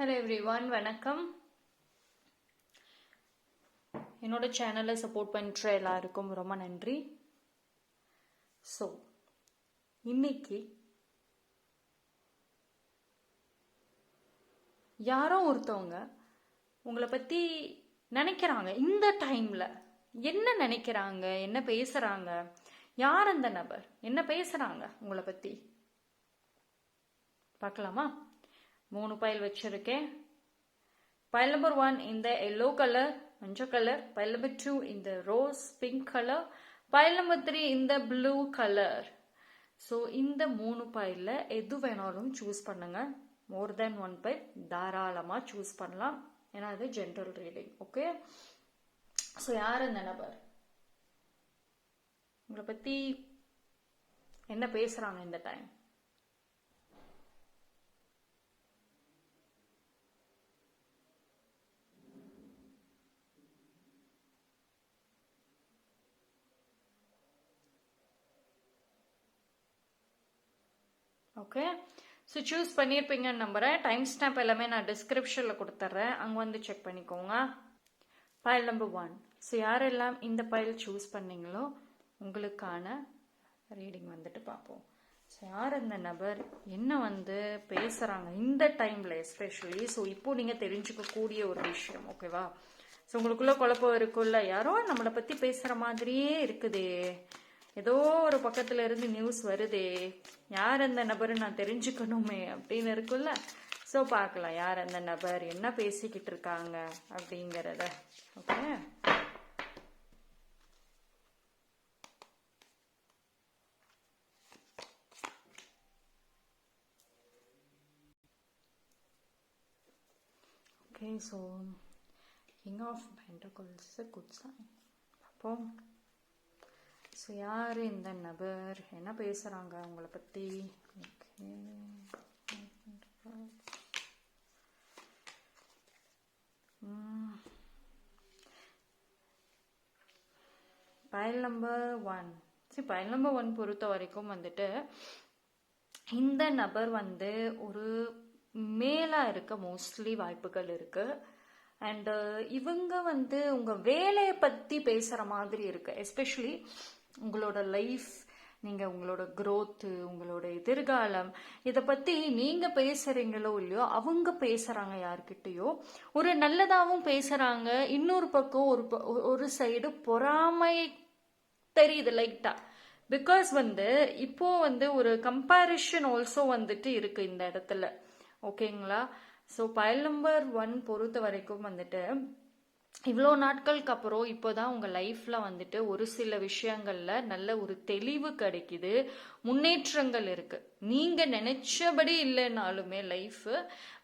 Hello every one வணக்கம். என்னோட சேனலை சப்போர்ட் பண்ணுற எல்லாருக்கும் ரொம்ப நன்றி. ஸோ இன்னைக்கு யாரோ ஒருத்தவங்க உங்களை பற்றி நினைக்கிறாங்க. இந்த டைமில் என்ன நினைக்கிறாங்க? என்ன பேசுகிறாங்க யார் அந்த நபர்? என்ன பேசுகிறாங்க உங்களை பற்றி பார்க்கலாமா? மூணு பைல் வச்சிருக்கேன். பைல் நம்பர் ஒன் இந்த எல்லோ கலர் மஞ்சள் கலர் பைல் நம்பர் டூ இந்த rose pink colour pile number three இந்த ப்ளூ கலர் ஸோ இந்த மூணு பைலில் எது வேணாலும் சூஸ் பண்ணுங்க. மோர் தென் ஒன் பைல் தாராளமாக சூஸ் பண்ணலாம். ஏன்னா அது ஜென்ரல் ரீடிங் ஓகே ஸோ யார் இந்த நபர்? உங்களை பற்றி என்ன பேசுகிறாங்க இந்த டைம் ஓகே ஸோ சூஸ் பண்ணியிருப்பீங்கன்னு நம்புகிறேன் டைம் ஸ்டாம்ப் எல்லாமே நான் டிஸ்கிரிப்ஷனில் கொடுத்துட்றேன் அங்கே வந்து செக் பண்ணிக்கோங்க. பைல் நம்பர் ஒன் ஸோ யாரெல்லாம் இந்த பைல் சூஸ் பண்ணீங்களோ உங்களுக்கான ரீடிங் வந்துட்டு பார்ப்போம். ஸோ யார் அந்த நபர்? என்ன வந்து பேசுகிறாங்க இந்த டைமில் எஸ்பெஷலி ஸோ இப்போ நீங்கள் தெரிஞ்சுக்கக்கூடிய ஒரு விஷயம் ஓகேவா ஸோ உங்களுக்குள்ள குழப்பம் இருக்குல்ல யாரோ நம்மளை பற்றி பேசுகிற மாதிரியே இருக்குதே. ஏதோ ஒரு பக்கத்துல இருந்து நியூஸ் வருதே. யார் அந்த நபர் நான் தெரிஞ்சுக்கணுமே அப்படின்னு இருக்குல்ல. ஸோ பார்க்கலாம். யார் அந்த நபர்? என்ன பேசிக்கிட்டு இருக்காங்க அப்படிங்கிறத. Okay okay so king of pentacles good sign அப்போ ஸோ யார் இந்த நபர்? என்ன பேசுகிறாங்க உங்களை பற்றி ஓகே பயல் நம்பர் ஒன் சரி பயல் நம்பர் ஒன் பொறுத்த வரைக்கும் வந்துட்டு இந்த நபர் வந்து ஒரு மேலா இருக்க மோஸ்ட்லி வாய்ப்புகள் இருக்கு. அண்ட் இவங்க வந்து உங்க வேலையை பத்தி பேசுற மாதிரி இருக்கு. எஸ்பெஷலி உங்களோட லைஃப் நீங்கள் உங்களோட க்ரோத்து உங்களோட எதிர்காலம் இதை பற்றி நீங்கள் பேசுகிறீங்களோ இல்லையோ அவங்க பேசுகிறாங்க யார்கிட்டயோ ஒரு நல்லதாகவும் பேசுகிறாங்க இன்னொரு பக்கம் ஒரு ப- ஒரு சைடு பொறாமை தெரியுது லைட்டாக பிகாஸ் வந்து இப்போ வந்து ஒரு கம்பேரிஷன் ஆல்சோ வந்துட்டு இருக்கு இந்த இடத்துல. ஓகேங்களா ஸோ பயல் நம்பர் ஒன் பொறுத்த வரைக்கும் வந்துட்டு இவ்வளோ நாட்களுக்கு அப்புறம் இப்போதான் உங்கள் லைஃப்பில் வந்துட்டு ஒரு சில விஷயங்களில் நல்ல ஒரு தெளிவு கிடைக்குது. முன்னேற்றங்கள் இருக்குது நீங்கள் நினச்சபடி இல்லைனாலுமே லைஃப்பு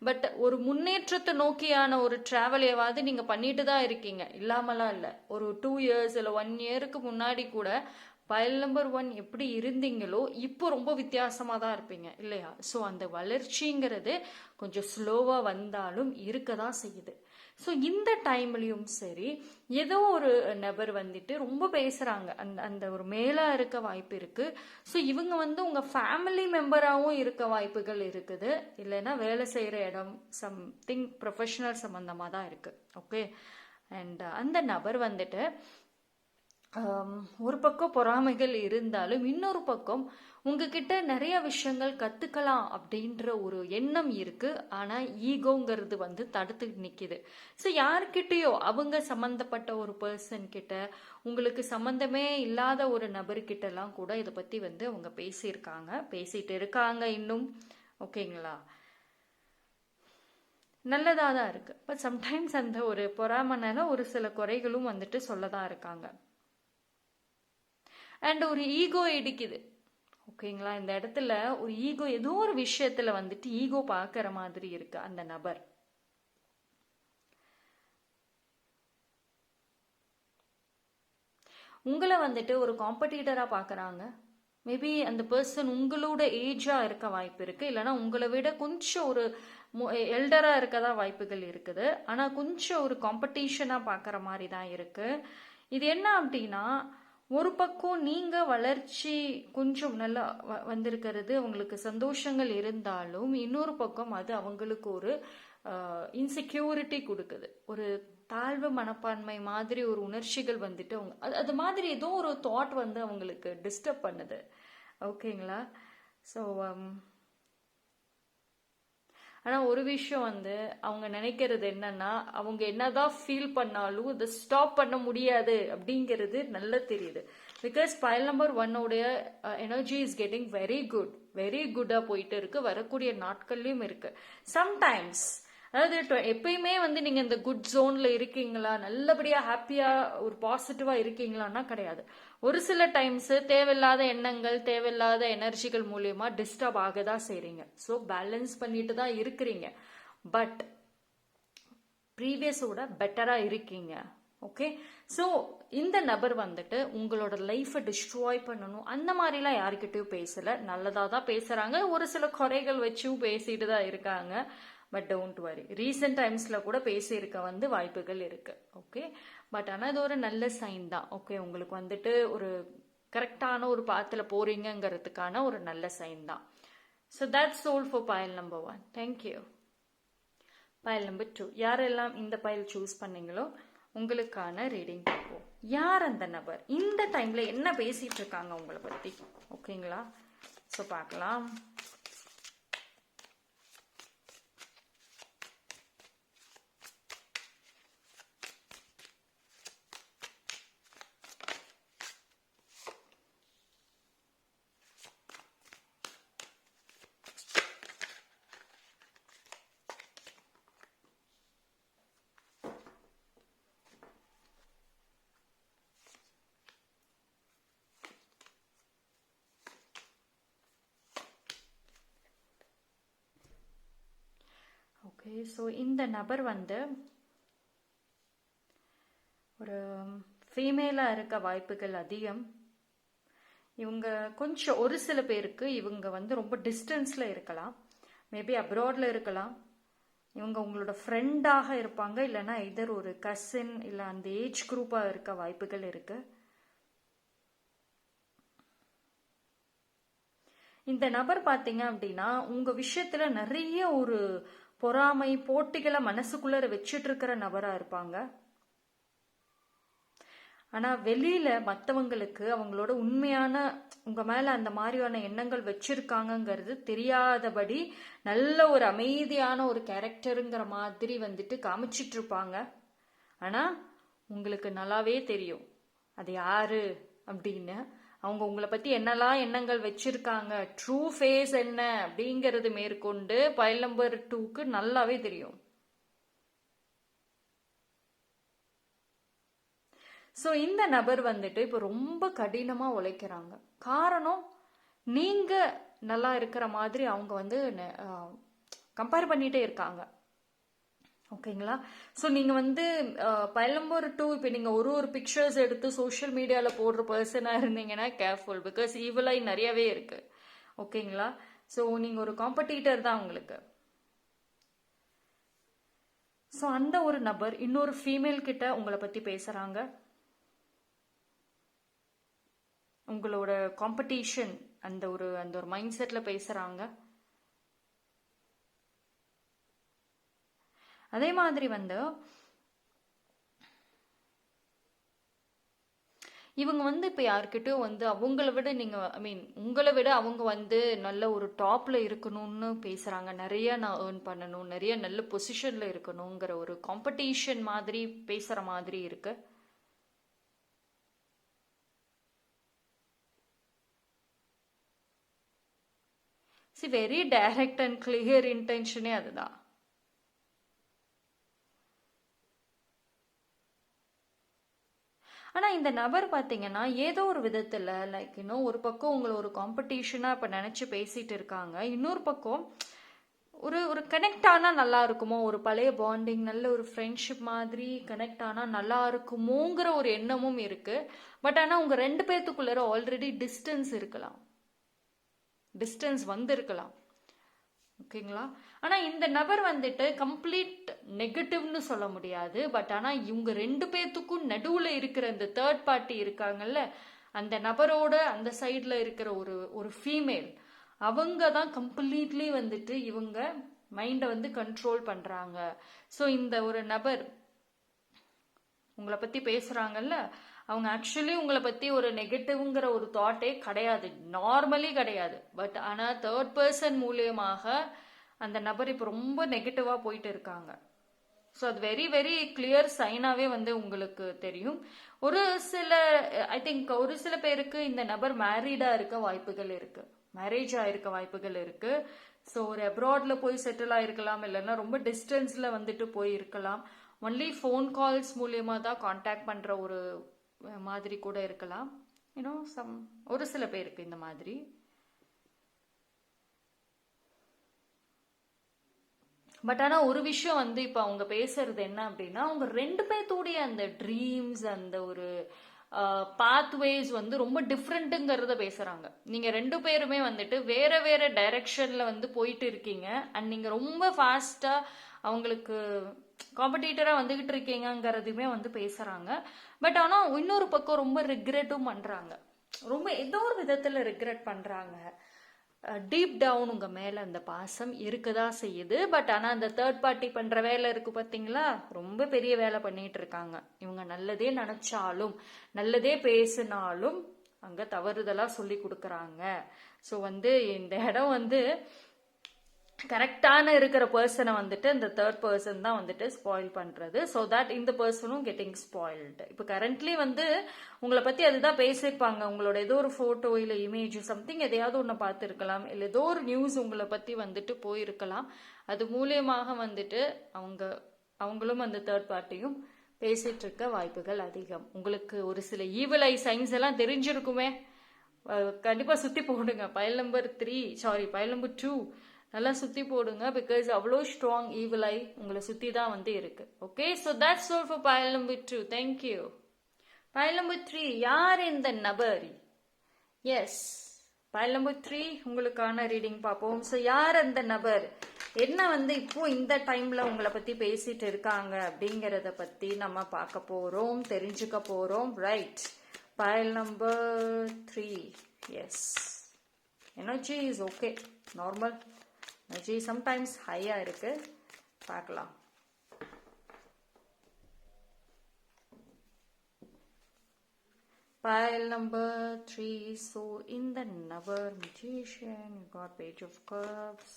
பட் ஒரு முன்னேற்றத்தை நோக்கியான ஒரு ட்ராவலையாவது நீங்கள் பண்ணிட்டு தான் இருக்கீங்க. இல்லாமலாம் இல்லை. ஒரு டூ இயர்ஸ் இல்லை ஒன் இயருக்கு முன்னாடி கூட பயல் நம்பர் ஒன் எப்படி இருந்தீங்களோ இப்போ ரொம்ப வித்தியாசமாக தான் இருப்பீங்க இல்லையா? ஸோ அந்த வளர்ச்சிங்கிறது கொஞ்சம் ஸ்லோவாக வந்தாலும் இருக்க தான் செய்யுது. ஸோ இந்த டைம்லையும் சரி ஏதோ ஒரு நபர் வந்துட்டு ரொம்ப பேசுகிறாங்க அந்த அந்த ஒரு மேலாக இருக்க வாய்ப்பு இருக்குது ஸோ இவங்க வந்து உங்கள் ஃபேமிலி மெம்பராகவும் இருக்க வாய்ப்புகள் இருக்குது. இல்லைன்னா வேலை செய்கிற இடம் சம்திங் ப்ரொஃபஷனல் சம்மந்தமாக தான் இருக்குது ஓகே அண்ட் அந்த நபர் வந்துட்டு um, ஒரு பக்கம் பொறாமைகள் இருந்தாலும் இன்னொரு பக்கம் உங்ககிட்ட நிறைய விஷயங்கள் கற்றுக்கலாம் அப்படின்ற ஒரு எண்ணம் இருக்குது ஆனால் ஈகோங்கிறது வந்து தடுத்து நிற்கிது ஸோ யார்கிட்டயோ அவங்க சம்மந்தப்பட்ட ஒரு பர்சன் கிட்ட உங்களுக்கு சம்மந்தமே இல்லாத ஒரு நபர்கிட்டலாம் கூட இதை பற்றி வந்து அவங்க பேசியிருக்காங்க. பேசிட்டு இருக்காங்க இன்னும். ஓகேங்களா நல்லதாக தான் இருக்குது பட் சம்டைம்ஸ் அந்த ஒரு பொறாமனால ஒரு சில குறைகளும் வந்துட்டு சொல்லதான் இருக்காங்க. அண்ட் ஒரு ஈகோ இடிக்குது. ஓகேங்களா? இந்த இடத்துல ஒரு ஈகோ ஏதோ ஒரு விஷயத்துல வந்துட்டு ஈகோ பார்க்குற மாதிரி இருக்கு அந்த நபர். உங்களை வந்துட்டு ஒரு காம்படிட்டராக பார்க்குறாங்க மேபி அந்த பர்சன் உங்களோட ஏஜாக இருக்க வாய்ப்பு இருக்குது இல்லைன்னா உங்களை விட கொஞ்சம் ஒரு எல்டராக இருக்கதா வாய்ப்புகள் இருக்குது. ஆனால் கொஞ்சம் ஒரு காம்படிஷனாக பார்க்குற மாதிரி தான் இருக்குது இது என்ன அப்படின்னா ஒரு பக்கம் நீங்க வளர்ச்சி கொஞ்சம் நல்லா வ- வந்திருக்கிறது அவங்களுக்கு சந்தோஷங்கள் இருந்தாலும் இன்னொரு பக்கம் அது அவங்களுக்கு ஒரு இன்செக்யூரிட்டி கொடுக்குது. ஒரு தாழ்வு மனப்பான்மை மாதிரி ஒரு உணர்ச்சிகள் வந்துட்டு அவங்க அது அது மாதிரி ஏதோ ஒரு தாட் வந்து அவங்களுக்கு டிஸ்டர்ப் பண்ணுது. ஓகேங்களா ஸோ um, ஆனால் ஒரு விஷயம் வந்து அவங்க நினைக்கிறது என்னன்னா அவங்க என்னதான் ஃபீல் பண்ணாலும் இதை ஸ்டாப் பண்ண முடியாது அப்படிங்கிறது நல்லா தெரியுது. Because pile number ஒன்னோடைய energy is getting very good very குட்டாக போயிட்டு இருக்கு. வரக்கூடிய நாட்கள்லையும் இருக்கு. சம்டைம்ஸ் அதாவது எப்பயுமே வந்து நீங்க இந்த குட் ஜோன்ல இருக்கீங்களா? நல்லபடியா ஹாப்பியா ஒரு பாசிட்டிவா இருக்கீங்களான்னா கிடையாது. ஒரு சில டைம்ஸ் தேவையில்லாத எண்ணங்கள் தேவையில்லாத எனர்ஜிகள் மூலியமா டிஸ்டர்ப் ஆக தான் செய்றீங்க. ஸோ பேலன்ஸ் பண்ணிட்டு தான் இருக்கிறீங்க. பட் ப்ரீவியஸோட பெட்டரா இருக்கீங்க. ஓகே ஸோ இந்த நபர் வந்துட்டு உங்களோட லைஃப்பை டிஸ்ட்ராய் பண்ணணும். அந்த மாதிரிலாம் யாருக்கிட்டையும் பேசல. நல்லதாக தான் பேசுறாங்க. ஒரு சில குறைகள் வச்சும் பேசிட்டு தான் இருக்காங்க. But don't worry. ரீசெண்ட் டைம்ஸில் கூட பேசியிருக்க வந்து வாய்ப்புகள் இருக்குது ஓகே? பட் ஆனால் இது ஒரு நல்ல சைன் தான். ஓகே உங்களுக்கு வந்துட்டு ஒரு கரெக்டான ஒரு பாத்தில் போறீங்கங்கிறதுக்கான ஒரு நல்ல சைன் தான். So that's all for pile number one thank you pile number two யாரெல்லாம் இந்த பயல் சூஸ் பண்ணீங்களோ உங்களுக்கான ரீடிங் பார்ப்போம் யார் அந்த நபர்? இந்த டைம்ல என்ன பேசிட்டு இருக்காங்க உங்களை பத்தி? ஓகேங்களா? ஸோ பார்க்கலாம். ஓகே ஸோ இந்த நபர் வந்து ஒரு ஃபீமேலாக இருக்க வாய்ப்புகள் அதிகம். இவங்க கொஞ்சம் ஒரு சில பேருக்கு இவங்க வந்து ரொம்ப டிஸ்டன்ஸில் இருக்கலாம். மேபி அப்ராடில் இருக்கலாம். இவங்க உங்களோட ஃப்ரெண்டாக இருப்பாங்க இல்லைன்னா இதர் ஒரு கசின் இல்லை அந்த ஏஜ் குரூப்பாக இருக்க வாய்ப்புகள் இருக்கு. இந்த நபர் பார்த்தீங்க அப்படின்னா உங்கள் விஷயத்தில் நிறைய ஒரு பொறாமை போட்டிகளை மனசுக்குள்ளார வச்சுட்டு இருக்கிற நபரா இருப்பாங்க. ஆனா வெளியில மத்தவங்களுக்கு அவங்களோட உண்மையான உங்க மேல அந்த மாதிரியான எண்ணங்கள் வச்சிருக்காங்கங்கிறது தெரியாதபடி நல்ல ஒரு அமைதியான ஒரு கேரக்டருங்கிற மாதிரி வந்துட்டு காமிச்சிட்டு இருப்பாங்க ஆனா உங்களுக்கு நல்லாவே தெரியும். அது யாரு? அப்படின்னு அவங்க உங்களை பத்தி என்னெல்லாம் எண்ணங்கள் வச்சிருக்காங்க? ட்ரூ ஃபேஸ் என்ன? அப்படிங்கறது மேற்கொண்டு பயல் நம்பர் டூக்கு நல்லாவே தெரியும். ஸோ இந்த நபர் வந்துட்டு இப்போ ரொம்ப கடினமா உழைக்கிறாங்க. காரணம் நீங்க நல்லா இருக்கிற மாதிரி அவங்க வந்து கம்பேர் பண்ணிட்டே இருக்காங்க. ஓகேங்களா? ஸோ நீங்கள் வந்து பைலம்பர் டூ இப்போ நீங்கள் ஒரு ஒரு பிக்சர்ஸ் எடுத்து சோஷியல் மீடியாவில் போடுற பர்சனாக இருந்தீங்கன்னா கேர்ஃபுல் பிகாஸ் ஈவலாய் நிறையவே இருக்குது ஓகேங்களா? ஸோ நீங்கள் ஒரு காம்படிட்டர் தான் உங்களுக்கு. ஸோ அந்த ஒரு நபர் இன்னொரு ஃபீமேல் கிட்ட உங்களை பற்றி பேசுகிறாங்க உங்களோட காம்படிஷன் அந்த ஒரு அந்த ஒரு மைண்ட் செட்டில் பேசுகிறாங்க அதே மாதிரி வந்து இவங்க வந்து இப்போ யார்கிட்டயும் வந்து அவங்கள விட நீங்க ஐ மீன் உங்களை விட அவங்க வந்து நல்ல ஒரு டாப்ல இருக்கணும்னு பேசுறாங்க. நிறைய நான் ஏர்ன் பண்ணணும். நிறைய நல்ல பொசிஷன்ல இருக்கணுங்கிற ஒரு காம்படிஷன் மாதிரி பேசுற மாதிரி இருக்கு. See very direct and clear இன்டென்ஷனே அதுதான். ஆனால் இந்த நபர் பார்த்தீங்கன்னா ஏதோ ஒரு விதத்தில் லைக் இன்னும் ஒரு பக்கம் உங்களை ஒரு காம்படிஷனாக இப்போ நினச்சி பேசிகிட்டு இருக்காங்க. இன்னொரு பக்கம் ஒரு ஒரு கனெக்ட் ஆனால் நல்லா இருக்குமோ ஒரு பழைய பாண்டிங் நல்ல ஒரு ஃப்ரெண்ட்ஷிப் மாதிரி கனெக்ட் ஆனால் நல்லா இருக்குமோங்கிற ஒரு எண்ணமும் இருக்குது பட் ஆனால் உங்கள் ரெண்டு பேர்த்துக்குள்ளார ஆல்ரெடி டிஸ்டன்ஸ் இருக்கலாம். டிஸ்டன்ஸ் வந்திருக்கலாம். ஓகேங்களா? ஆனால் இந்த நபர் வந்துட்டு கம்ப்ளீட் நெகட்டிவ்னு சொல்ல முடியாது. பட் ஆனால் இவங்க ரெண்டு பேர்த்துக்கும் நடுவில் இருக்கிற இந்த தேர்ட் பார்ட்டி இருக்காங்கல்ல அந்த நபரோட அந்த சைடில் இருக்கிற ஒரு ஒரு ஃபீமேல் அவங்க தான் கம்ப்ளீட்லி வந்துட்டு இவங்க மைண்டை வந்து கண்ட்ரோல் பண்ணுறாங்க ஸோ இந்த ஒரு நபர் உங்களை பற்றி பேசுகிறாங்கல்ல அவங்க ஆக்சுவலி உங்களை பற்றி ஒரு நெகட்டிவ்ங்கிற ஒரு தாட்டே கிடையாது. நார்மலி கிடையாது. பட் ஆனால் தேர்ட் பர்சன் மூலியமாக அந்த நபர் இப்போ ரொம்ப நெகட்டிவாக போயிட்டு இருக்காங்க. ஸோ அது வெரி வெரி கிளியர் சைனாவே வந்து உங்களுக்கு தெரியும். ஒரு சில ஐ திங்க் ஒரு சில பேருக்கு இந்த நபர் மேரீடாக இருக்க வாய்ப்புகள் இருக்கு. மேரேஜ் ஆயிருக்க வாய்ப்புகள் இருக்கு. ஸோ ஒரு அப்ராட்ல போய் செட்டில் ஆயிருக்கலாம். இல்லைன்னா ரொம்ப டிஸ்டன்ஸ்ல வந்துட்டு போய் இருக்கலாம் ஒன்லி ஃபோன் கால்ஸ் மூலியமா தான் காண்டாக்ட் பண்ற ஒரு மாதிரி கூட இருக்கலாம். யூனோ சம் ஒரு சில பேருக்கு இந்த மாதிரி. பட் ஆனால் ஒரு விஷயம் வந்து இப்போ அவங்க பேசுறது என்ன அப்படின்னா அவங்க ரெண்டு பேர்த்தோடைய அந்த ட்ரீம்ஸ் அந்த ஒரு பாத்வேஸ் வந்து ரொம்ப டிஃப்ரெண்ட்டுங்கிறத பேசுறாங்க. நீங்க ரெண்டு பேருமே வந்துட்டு வேற வேற டைரக்ஷன்ல வந்து போயிட்டு இருக்கீங்க. அண்ட் நீங்க ரொம்ப ஃபாஸ்டா அவங்களுக்கு காம்படிட்டராக வந்துகிட்டு இருக்கீங்கங்கிறதுமே வந்து பேசுகிறாங்க பட் ஆனால் இன்னொரு பக்கம் ரொம்ப ரிக்ரெட்டும் பண்ணுறாங்க ரொம்ப ஏதோ ஒரு விதத்தில் ரிக்ரெட் பண்ணுறாங்க டீப் டவுன் உங்கள் மேலே அந்த பாசம் இருக்க தான் செய்யுது. பட் ஆனால் அந்த தேர்ட் பார்ட்டி பண்ணுற வேலை இருக்குது பார்த்தீங்களா ரொம்ப பெரிய வேலை பண்ணிகிட்டு இருக்காங்க. இவங்க நல்லதே நினச்சாலும் நல்லதே பேசினாலும் அங்கே தவறுதலாக சொல்லி கொடுக்குறாங்க. ஸோ வந்து இந்த இடம் வந்து கரெக்டான இருக்கிற பர்சனை வந்துட்டு இந்த தேர்ட் பர்சன் தான் வந்துட்டு ஸ்பாயில் பண்றது. ஸோ தட் இந்த பர்சனும் கெட்டிங் ஸ்பாயில்டு இப்போ கரண்ட்லி வந்து உங்களை பத்தி அதுதான் பேசியிருப்பாங்க. உங்களோட ஏதோ ஒரு போட்டோ இல்லை இமேஜ் சம்திங் எதையாவது ஒன்று பார்த்துருக்கலாம். இல்லை ஏதோ ஒரு நியூஸ் உங்களை பத்தி வந்துட்டு போயிருக்கலாம். அது மூலியமாக வந்துட்டு அவங்க அவங்களும் அந்த தேர்ட் பார்ட்டியும் பேசிட்டு இருக்க வாய்ப்புகள் அதிகம். உங்களுக்கு ஒரு சில ஈவல் ஐ சைன்ஸ் எல்லாம் தெரிஞ்சிருக்குமே. கண்டிப்பாக கண்டிப்பா சுத்தி போடுங்க. Pile number three sorry pile number two நல்லா சுத்தி போடுங்க பிகாஸ் அவ்வளோ ஸ்ட்ராங் ஈவலை உங்களை சுத்தி தான் வந்து இருக்கு. Okay so that's all for pile number two thank you pile number three யார் இந்த நபர்? எஸ் பயல் நம்பர் த்ரீ உங்களுக்கான ரீடிங் பார்ப்போம். ஸோ யார் அந்த நபர்? என்ன வந்து இப்போ இந்த டைம்ல உங்களை பத்தி பேசிட்டு இருக்காங்க அப்படிங்கறத பத்தி நம்ம பார்க்க போறோம் தெரிஞ்சுக்க போறோம். Right pile number three yes energy is okay normal energy sometimes ஹையாக இருக்கு பார்க்கலாம் Pile number three. So in the number magician, you got page of cups,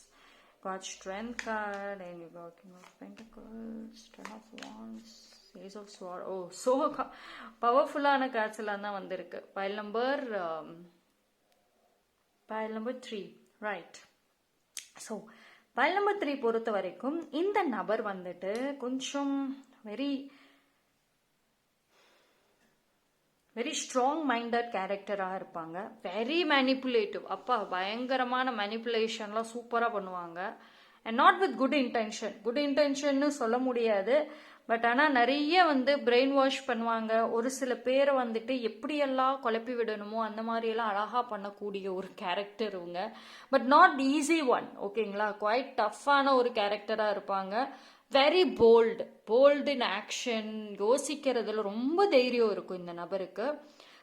got strength card, and you got king of pentacles, ten of wands, ace of sword. Oh, so பவர்ஃபுல்லான cards எல்லாம் தான் வந்திருக்கு pile number um, pile number three right so pile number three பொறுத்த வரைக்கும் இந்த நபர் வந்துட்டு கொஞ்சம் வெரி வெரி ஸ்ட்ராங் மைண்டட் கேரக்டராக இருப்பாங்க. வெரி மேனிப்புலேட்டிவ் அப்பா பயங்கரமான மேனிப்புலேஷன்லாம் சூப்பராக பண்ணுவாங்க. And not with good intention good இன்டென்ஷன்னு சொல்ல முடியாது. பட் ஆனால் நிறைய வந்து பிரெயின் வாஷ் பண்ணுவாங்க. ஒரு சில பேரை வந்துட்டு எப்படியெல்லாம் குழப்பி விடணுமோ அந்த மாதிரியெல்லாம் அழகாக பண்ணக்கூடிய ஒரு கேரக்டர் இவங்க. பட் நாட் ஈஸி ஒன் ஓகேங்களா? குவைட் டஃப்பான ஒரு கேரக்டராக இருப்பாங்க. Very bold bold in action யோசிக்கிறதுல ரொம்ப தைரியம் இருக்கும் இந்த நபருக்கு.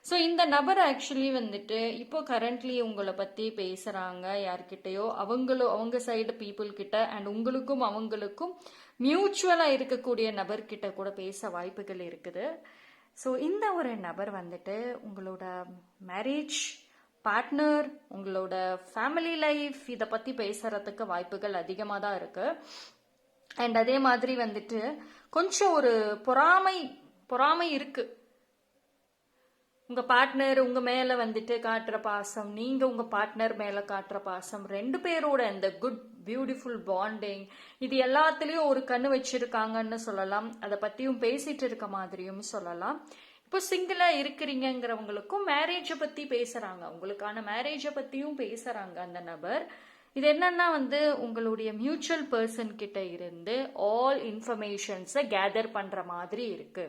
ஸோ இந்த நபர் ஆக்சுவலி வந்துட்டு இப்போ கரண்ட்லி உங்களை பற்றி பேசுகிறாங்க யார்கிட்டயோ. அவங்களும் அவங்க சைடு பீப்புள் கிட்ட அண்ட் உங்களுக்கும் அவங்களுக்கும் மியூச்சுவலாக இருக்கக்கூடிய நபர்கிட்ட கூட பேச வாய்ப்புகள் இருக்குது. ஸோ இந்த ஒரு நபர் வந்துட்டு உங்களோட மேரேஜ் பார்ட்னர் உங்களோட ஃபேமிலி லைஃப் இதை பற்றி பேசுறதுக்கு வாய்ப்புகள் அதிகமாக தான் இருக்குது அண்ட் அதே மாதிரி வந்துட்டு கொஞ்சம் ஒரு பொறாமை பொறாமை இருக்குது உங்க பார்ட்னர் உங்க மேல வந்துட்டு காட்டுற பாசம் நீங்க உங்க பார்ட்னர் மேல காட்டுற பாசம் ரெண்டு பேரோட அந்த குட் பியூட்டிஃபுல் பாண்டிங் இது எல்லாத்துலயும் ஒரு கண்ணு வச்சிருக்காங்கன்னு சொல்லலாம். அதை பத்தியும் பேசிட்டு இருக்க மாதிரியும் சொல்லலாம். இப்போ சிங்கிளா இருக்கிறீங்கிறவங்களுக்கும் மேரேஜை பத்தி பேசுறாங்க. உங்களுக்கான மேரேஜை பத்தியும் பேசுறாங்க அந்த நபர். இது என்னன்னா வந்து உங்களுடைய மியூச்சுவல் பர்சன் கிட்ட இருந்து ஆல் இன்ஃபர்மேஷன்ஸை கேதர் பண்ற மாதிரி இருக்கு.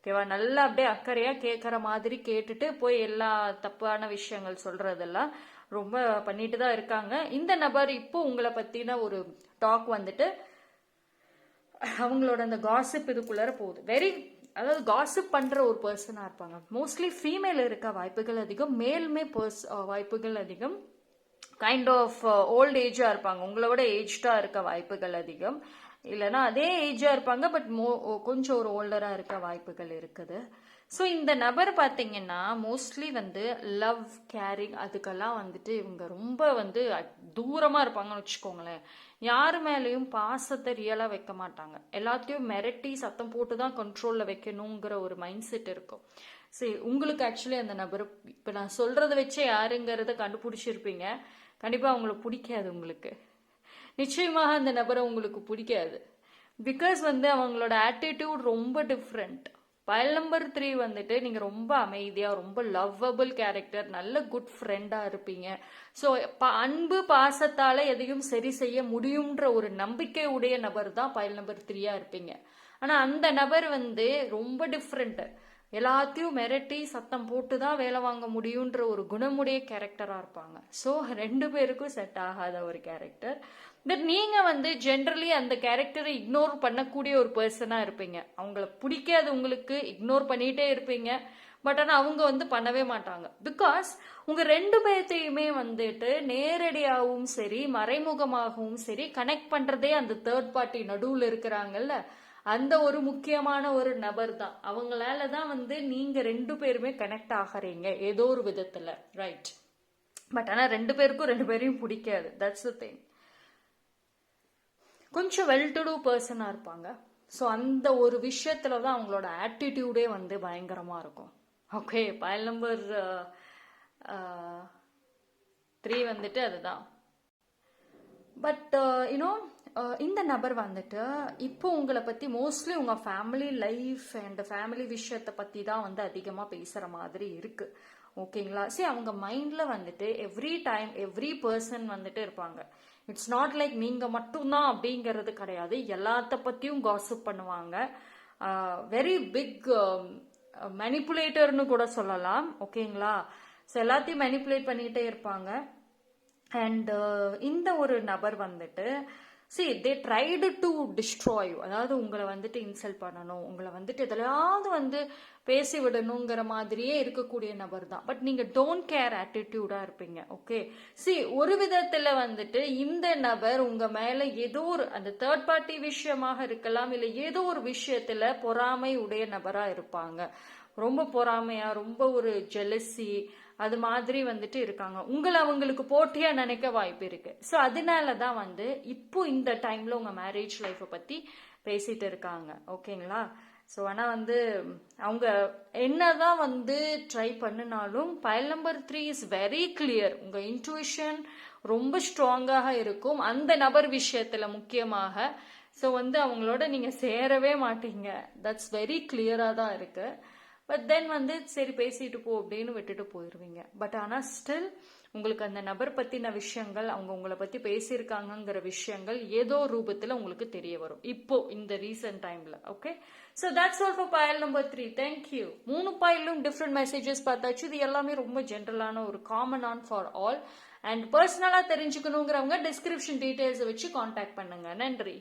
ஓகேவா? நல்லா அப்படியே அக்கறையா கேட்குற மாதிரி கேட்டுட்டு போய் எல்லா தப்பான விஷயங்கள் சொல்றதெல்லாம் ரொம்ப பண்ணிட்டு தான் இருக்காங்க. இந்த நபர் இப்போ உங்களை பத்தின ஒரு டாக் வந்துட்டு அவங்களோட அந்த காசிப் இதுக்குள்ளார போகுது. வெரி அதாவது காசிப் பண்ற ஒரு பர்சனா இருப்பாங்க. மோஸ்ட்லி ஃபீமேல் இருக்க வாய்ப்புகள் அதிகம் மேல்மே பர்ஸ் வாய்ப்புகள் அதிகம். கைண்ட் ஆஃப் ஓல்ட் ஏஜாக இருப்பாங்க. உங்களோட ஏஜ்டாக இருக்க வாய்ப்புகள் அதிகம். இல்லைன்னா அதே ஏஜாக இருப்பாங்க பட் மோ கொஞ்சம் ஒரு ஓல்டராக இருக்க வாய்ப்புகள் இருக்குது. ஸோ இந்த நபர் பார்த்தீங்கன்னா மோஸ்ட்லி வந்து லவ் கேரிங் அதுக்கெல்லாம் வந்துட்டு இவங்க ரொம்ப வந்து தூரமாக இருப்பாங்கன்னு வச்சுக்கோங்களேன். யார் மேலேயும் பாசத்தை ரியலாக வைக்க மாட்டாங்க. எல்லாத்தையும் மிரட்டி சத்தம் போட்டு தான் கண்ட்ரோலில் வைக்கணுங்கிற ஒரு மைண்ட் செட் இருக்கும். சரி உங்களுக்கு ஆக்சுவலி அந்த நபர் இப்போ நான் சொல்கிறத வச்சே யாருங்கிறத கண்டுபிடிச்சிருப்பீங்க. கண்டிப்பாக அவங்கள பிடிக்காது உங்களுக்கு. நிச்சயமாக அந்த நபரை உங்களுக்கு பிடிக்காது. பிகாஸ் வந்து அவங்களோட ஆட்டிடியூட் ரொம்ப டிஃப்ரெண்ட் பயல் நம்பர் த்ரீ வந்துட்டு நீங்கள் ரொம்ப அமைதியாக ரொம்ப லவ்வபிள் கேரக்டர் நல்ல குட் ஃப்ரெண்டாக இருப்பீங்க. ஸோ அன்பு பாசத்தால் எதையும் சரி செய்ய முடியுன்ற ஒரு நம்பிக்கை உடைய நபர் தான் பயல் நம்பர் த்ரீயாக இருப்பீங்க. ஆனால் அந்த நபர் வந்து ரொம்ப டிஃப்ரெண்ட்டு எல்லாத்தையும் மிரட்டி சத்தம் போட்டு தான் வேலை வாங்க முடியுன்ற ஒரு குணமுடைய கேரக்டராக இருப்பாங்க. ஸோ ரெண்டு பேருக்கும் செட் ஆகாத ஒரு கேரக்டர் பட் நீங்கள் வந்து ஜென்ரலி அந்த கேரக்டரை இக்னோர் பண்ணக்கூடிய ஒரு பர்சனாக இருப்பீங்க. அவங்கள பிடிக்காது உங்களுக்கு இக்னோர் பண்ணிகிட்டே இருப்பீங்க. பட் ஆனால் அவங்க வந்து பண்ணவே மாட்டாங்க. பிகாஸ் உங்கள் ரெண்டு பேர்த்தையுமே வந்துட்டு நேரடியாகவும் சரி மறைமுகமாகவும் சரி கனெக்ட் பண்ணுறதே அந்த தேர்ட் பார்ட்டி நடுவில் இருக்கிறாங்கல்ல அந்த ஒரு முக்கியமான ஒரு நபர் தான். அவங்களால தான் வந்து நீங்க ரெண்டு பேருமே கனெக்ட் ஆகிறீங்க ஏதோ ஒரு விதத்துல ரைட் பட் ஆனால் ரெண்டு பேருக்கும் ரெண்டு பேரையும் பிடிக்காது. தட்ஸ் த திங் கொஞ்சம் வெல் டு டூ பர்சனாக இருப்பாங்க. ஸோ அந்த ஒரு விஷயத்துல தான் அவங்களோட ஆட்டிடியூடே வந்து பயங்கரமாக இருக்கும். ஓகே பயல் நம்பர் த்ரீ வந்துட்டு அதுதான். பட் யூனோ uh, இந்த நபர் வந்துட்டு இப்போ உங்களை பற்றி மோஸ்ட்லி உங்கள் ஃபேமிலி லைஃப் அண்ட் ஃபேமிலி விஷயத்தை பற்றி தான் வந்து அதிகமாக பேசுகிற மாதிரி இருக்குது ஓகேங்களா? சரி அவங்க மைண்டில் வந்துட்டு எவ்ரி டைம் எவ்ரி பர்சன் வந்துட்டு இருப்பாங்க. இட்ஸ் நாட் லைக் நீங்கள் மட்டும்தான் அப்படிங்கிறது கிடையாது. எல்லாத்த பற்றியும் காசிப் பண்ணுவாங்க. வெரி பிக் மெனிப்புலேட்டர்னு கூட சொல்லலாம். ஓகேங்களா? ஸோ எல்லாத்தையும் மெனிப்புலேட் பண்ணிக்கிட்டே இருப்பாங்க. அண்ட் இந்த ஒரு நபர் வந்துட்டு see they tried to destroy அதாவது உங்களை வந்துட்டு இன்சல்ட் பண்ணணும். உங்களை வந்துட்டு எதுலையாவது வந்து பேசி விடணுங்கிற மாதிரியே இருக்கக்கூடிய நபர் தான். பட் நீங்கள் டோன்ட் கேர் ஆட்டிடியூடாக இருப்பீங்க. ஓகே சி ஒரு விதத்தில் வந்துட்டு இந்த நபர் உங்கள் மேலே ஏதோ ஒரு அந்த தேர்ட் பார்ட்டி விஷயமாக இருக்கலாம் இல்லை ஏதோ ஒரு விஷயத்தில் பொறாமை உடைய நபராக இருப்பாங்க. ரொம்ப பொறாமையாக ரொம்ப ஒரு ஜெலசி அது மாதிரி வந்துட்டு இருக்காங்க. உங்களை அவங்களுக்கு போட்டியா நினைக்க வாய்ப்பு இருக்கு. ஸோ அதனால தான் வந்து இப்போ இந்த டைம்ல உங்க மேரேஜ் லைஃப்பை பத்தி பேசிட்டு இருக்காங்க. ஓகேங்களா ஸோ ஆனால் வந்து அவங்க என்னதான் வந்து ட்ரை பண்ணினாலும் pile number three is very clear உங்கள் இன்ட்யூஷன் ரொம்ப ஸ்ட்ராங்காக இருக்கும். அந்த நபர் விஷயத்தில் முக்கியமாக. ஸோ வந்து அவங்களோட நீங்கள் சேரவே மாட்டீங்க. தட்ஸ் வெரி கிளியராக தான் இருக்குது பட் தென் வந்து சரி பேசிட்டு போ அப்படின்னு விட்டுட்டு போயிடுவீங்க பட் ஆனால் ஸ்டில் உங்களுக்கு அந்த நபர் பற்றின விஷயங்கள் அவங்க உங்களை பற்றி பேசியிருக்காங்கங்கிற விஷயங்கள் ஏதோ ரூபத்தில் உங்களுக்கு தெரிய வரும். இப்போ இந்த ரீசன்ட் டைமில் okay so that's all for pile number three thank you மூணு பாயிலும் டிஃப்ரெண்ட் மெசேஜஸ் பார்த்தாச்சு. இது எல்லாமே ரொம்ப ஜென்ரலான ஒரு common one for all and பர்சனலாக தெரிஞ்சுக்கணுங்கிறவங்க டிஸ்கிரிப்ஷன் டீட்டெயில்ஸை வச்சு காண்டாக்ட் பண்ணுங்க. நன்றி.